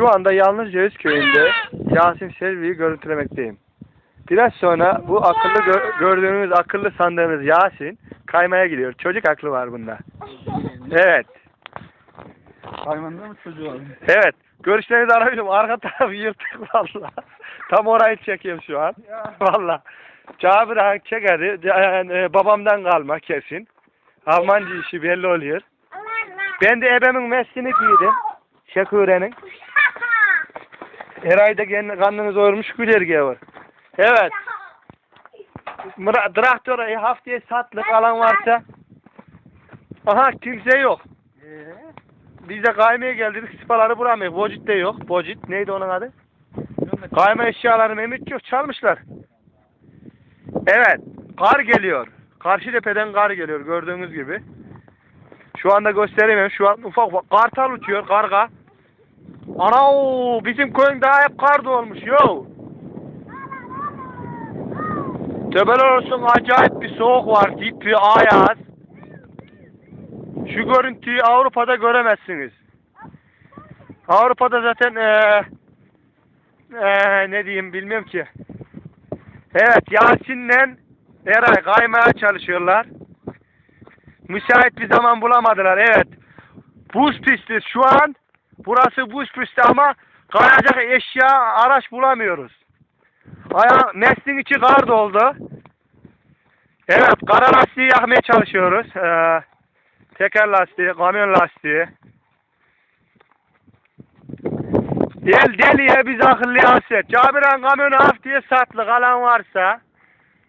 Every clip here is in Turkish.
Şu anda Yalnızceğiz köyünde Yasin Selvi'yi görüntülemekteyim. Biraz sonra bu akıllı gö- gördüğünüz akıllı sandığınız Yasin kaymaya gidiyor. Çocuk aklı var bunda. Evet. Kaymanda mı çocuğu var? Evet. Görüşlerinizi arıyorum. Arka tarafı yırtık valla. Tam orayı çekiyorum şu an. Valla. Cabir Han çekeri. Yani, e, babamdan kalma kesin. Almancı işi belli oluyor. Ben de ebemin mesleğini giydim. Şekure'nin. Her ayda kendi karnınız doyurmuş güler gavur. Evet. Traktörü haftaya satlık alan varsa. Aha kimse yok. Biz de kaymaya geldik. Sıpaları bulamıyoruz. Bocit de yok. Bocit. Neydi onun adı? Kayma eşyaları Mehmet yok. Çalmışlar. Evet. Kar geliyor. Karşı tepeden kar geliyor. Gördüğünüz gibi. Şu anda gösteremiyorum. Şu an ufak ufak kartal uçuyor. Karga. Ana bizim köyün daha hep kar dolmuş. Yo. Tepeler olsun acayip bir soğuk var. Ciddi ayaz. Şu görüntüyü Avrupa'da göremezsiniz. Avrupa'da zaten eee eee ne diyeyim bilmiyorum ki. Evet Yasin'le Eray kaymaya çalışıyorlar. Müsait bir zaman bulamadılar. Evet. Buz pisti şu an. Burası buz pisti ama kayacak eşya araç bulamıyoruz. Aya meslin içi kar doldu. Evet kara lastiği yakmaya çalışıyoruz. Ee, teker lastiği, kamyon lastiği. Del deliye biz akıllı hasret. Cabiran kamyonu haftaya satlık alan varsa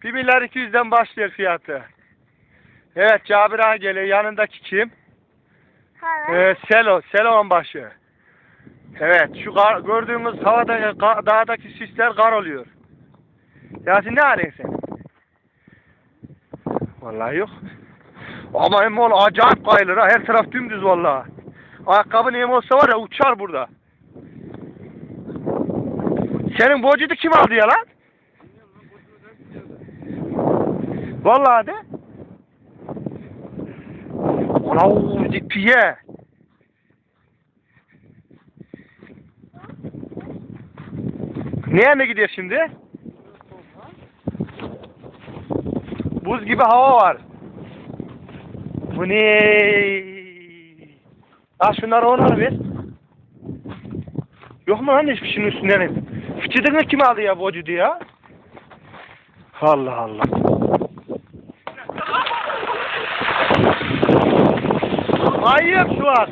1 milyar 200'den başlıyor fiyatı. Evet Cabiran geliyor. Yanındaki kim? Ee, Selo. Selo başı. Evet şu kar, gördüğümüz havada ka- dağdaki sisler kar oluyor. Yasin ne arıyorsun sen? Vallahi yok. Ama hem ol acayip kayılır ha. Her taraf dümdüz vallahi. Ayakkabı neyim olsa var ya uçar burada. Senin bocudu kim aldı ya lan? Vallahi de. Ulan dipiye. Neye mi gidiyor şimdi? Buz gibi hava var. Bu ne? Ah şunları onları ver. Yok mu lan hiçbir şeyin üstünde ne? Fıçıdığını kim aldı ya bocudu ya? Allah Allah. Ayıp şu an.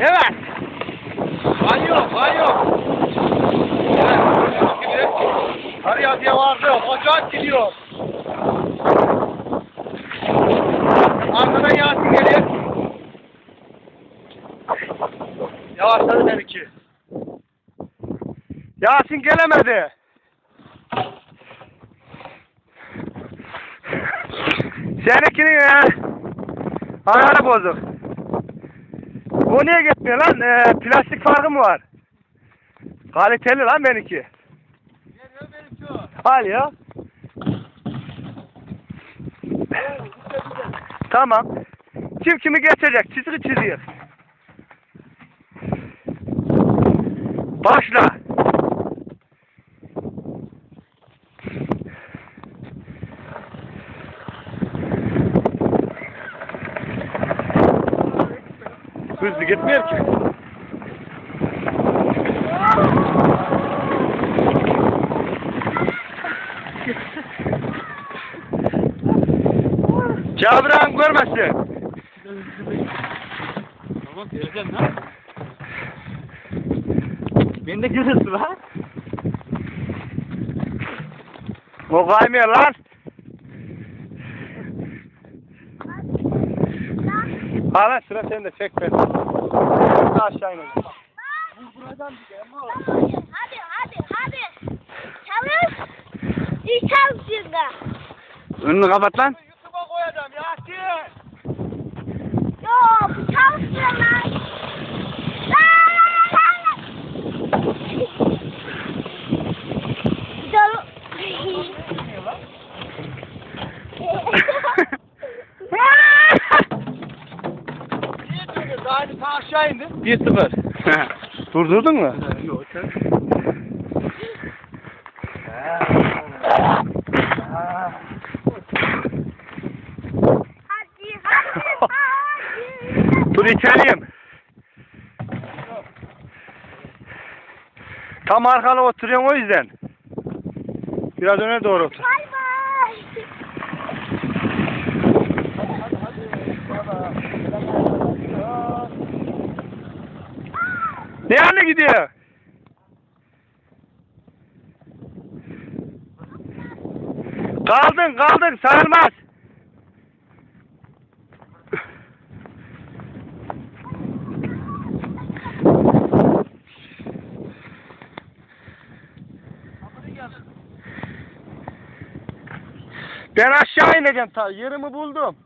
Evet. Ay yok, ay yok. Evet, gibi. Araya diye vardı, ocak gidiyor. Arkadan Yasin geliyor. Yavaşladı seninki. Yasin gelemedi. Seninkinin ya. Ayarı bozuk. Bu niye gitmiyor lan? Ee, plastik farkı mı var? Kaliteli lan benimki. Al ya. Tamam. Kim kimi geçecek? Çizgi çiziyor. Başla. Hızlı gitmiyor ki. Cabran görmesin. Tamam göreceğim lan. Beni de görürsün lan. O kaymıyor lan. Hala sıra sende çek beni. Aşağı inelim. Hadi hadi hadi. Çalış. İyi çalışsın da. Önünü kapat lan. YouTube'a koyacağım Yasin. Yo bu çalışsın lan. Çalış. Daha aşağı indim. 1-0. Durdurdun mu? Yok sen. Hadi hadi hadi. Dur içeriyim. Tam arkana oturuyorum o yüzden. Biraz öne doğru otur. Bay bay. Ne yana gidiyor? Kaldın kaldın sayılmaz. Ben aşağı ineceğim ta yerimi buldum.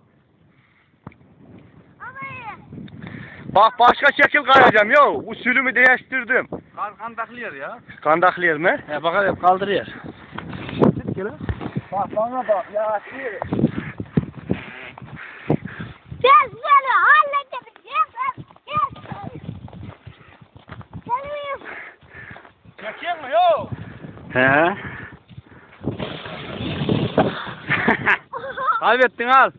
Bak başka şekil kayacağım yo usulümü değiştirdim. Kar kandaklı yer ya. Kandaklı yer mi? He bak hadi kaldırıyor. Bak bana bak ya. Ben seni halledeceğim. Gel gel. Geliyorum. Çekiyor mu yo? He. Kaybettin al.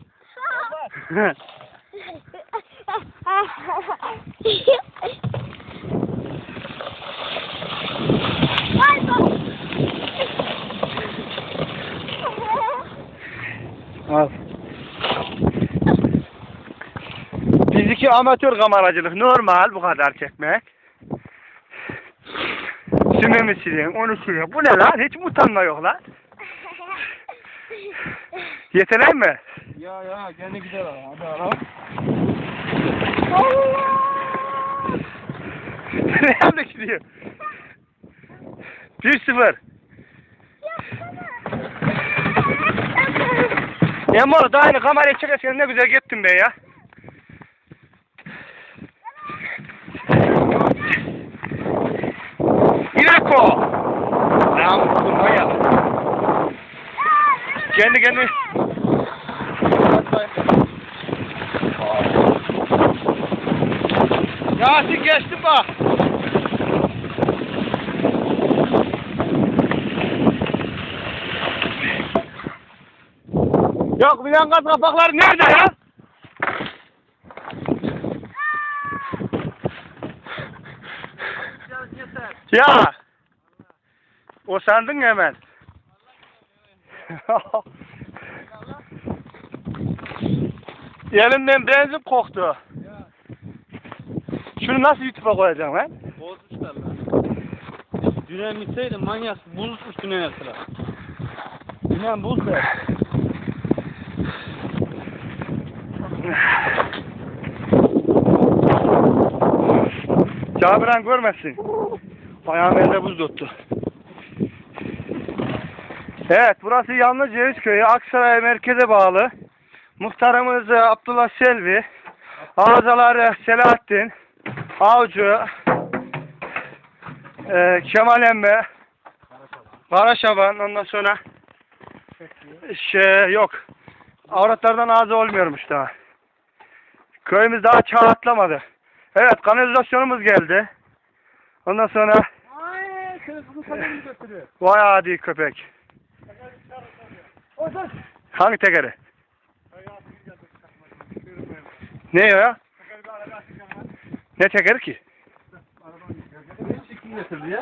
Al. Fiziki amatör kameracılık normal bu kadar çekmek. Sümemi sileyim, onu sileyim. Bu ne lan? Hiç utanma yok lan? Yetenek mi? Ya ya gene gider ha. Hadi ara. Allah. Nerede gidiyor? 1-0. Emre daha yeni kamerayı çekerken ne güzel gittin be ya. Kendi kendi. Yasin geçtim bak. Yok bilen gaz kapakları nerede ya? Ya. O sandın hemen. Elimden benzin koktu. Şunu nasıl YouTube'a koyacağım lan? Bozmuşlar lan. Dünen gitseydi manyak buluşmuş dünen sıra. Dünen buz be. Cabiran görmesin. Ayağım elde buz tuttu. Evet burası Yanlı Ceviz Köyü. Aksaray merkeze bağlı. Muhtarımız e, Abdullah Selvi. Ağzaları Selahattin. Avcı. E, Kemal Emme. Karaşaban. Ondan sonra şey yok. Avratlardan ağzı olmuyormuş daha. Köyümüz daha çağ atlamadı. Evet kanalizasyonumuz geldi. Ondan sonra vay adi köpek. Hangi tekeri? Ne ya? Ne tekeri ki? Kim getirdi ya?